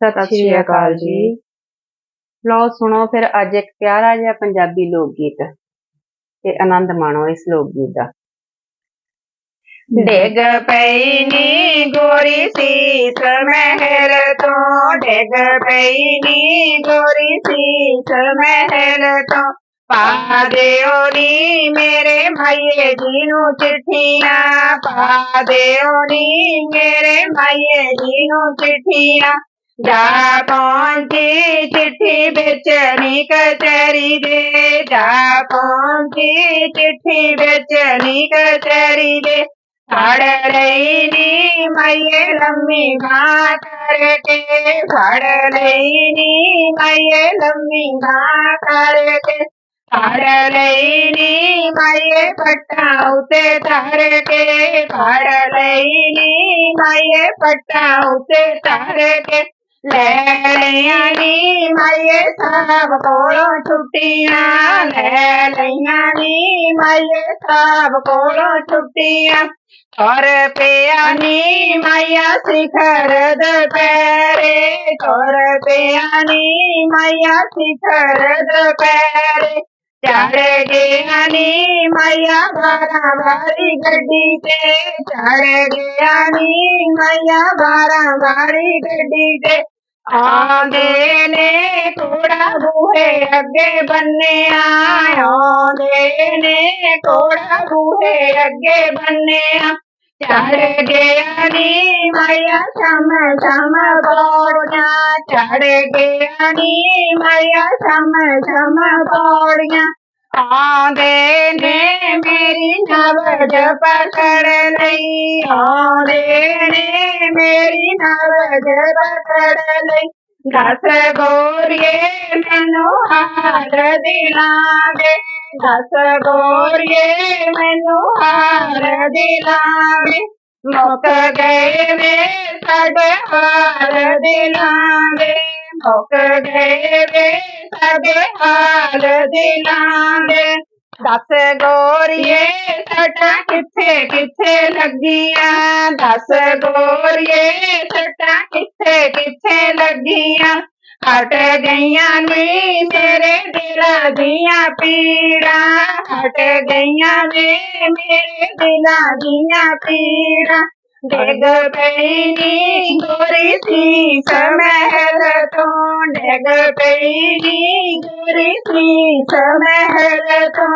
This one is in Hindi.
ਸਤਿ ਸ਼੍ਰੀ ਅਕਾਲ ਜੀ ਲਓ ਸੁਣੋ ਫਿਰ ਅੱਜ ਇੱਕ ਪਿਆਰਾ ਜਿਹਾ ਪੰਜਾਬੀ ਲੋਕ ਗੀਤ ਤੇ ਆਨੰਦ ਮਾਣੋ ਇਸ ਲੋਕ ਗੀਤ ਦਾ ਡਿੱਗ ਪਈ ਨੀ ਗੋਰੀ ਸੀਸ ਮਹਿਲ ਤੋਂ ਡਿੱਗ ਪਈ ਨੀ ਗੋਰੀ ਸੀਸ ਮਹਿਲ ਤੋਂ ਪਾ ਦਿਓ ਨੀ ਮੇਰੇ ਮਾਈਏ ਜੀ ਨੂੰ ਚਿੱਠੀਆਂ ਪਾ ਦਿਓ ਨੀ ਮੇਰੇ ਮਾਈਏ ਜੀ ਨੂੰ ਚਿੱਠੀਆਂ ਜਾ ਪਹੁੰਚੀ ਚਿੱਠੀ ਵਿੱਚ ਨੀ ਕਚਹਿਰੀ ਦੇ ਜਾ ਪਹੁੰਚੀ ਚਿੱਠੀ ਵਿੱਚ ਨੀ ਕਚਹਿਰੀ ਦੇ ਫੜ ਲਈ ਨੀ ਮਾਈਏ ਲੰਮੀ ਬਾਹ ਕਰਕੇ ਫੜ ਲਈ ਨੀ ਮਾਈਏ ਲੰਮੀ ਬਾਹ ਕਰਕੇ ਫੜ ਲਈ ਨੀ ਮਾਈਏ ਪੱਟਾਂ ਉਤੇ ਧਰ ਕੇ ਫੜ ਲਈ ਨੀ ਮਾਈਏ ਪੱਟਾਂ ਉਤੇ ਧਰ ਕੇ लैया नी को छुट्टिया छुट्टियाँ लैया नी माये सबको छुट्टिया और पियानी मैया शिखर दोपहरे और पियानी मैया शिखर दोपहरे चढ़ गयानी मैया बारा भारी गड्डी पे चढ़ गयानी मैया बारा भारी गड्डी पे आगे कोड़ा बूहे अगे बने बनने आने कोड़ा बूहे अगे बने चढ़ गया नी माया, सम सम बौड़िया चढ़ गया नी माया, सम सम बौड़िया आंधे ने मेरी नवज पकड़ लई। आंधे ने मेरी नवज पकड़ ली दस गोरिए मैनू हार दिला दे दस गोरिए मैनू हार दिला दे मुक गए वे सड़ हार दिला दे दस गोरिए सटा किथे किथे लगिया दस गोरिए सटा किथे किथे लगिया हट गईया नी मेरे दिल दिया पीड़ा, हट गईया नी मेरे दिल दिया पीड़ा। डेग पैनी गोरी समहल तो डेग पैनी गोरी समहल तो।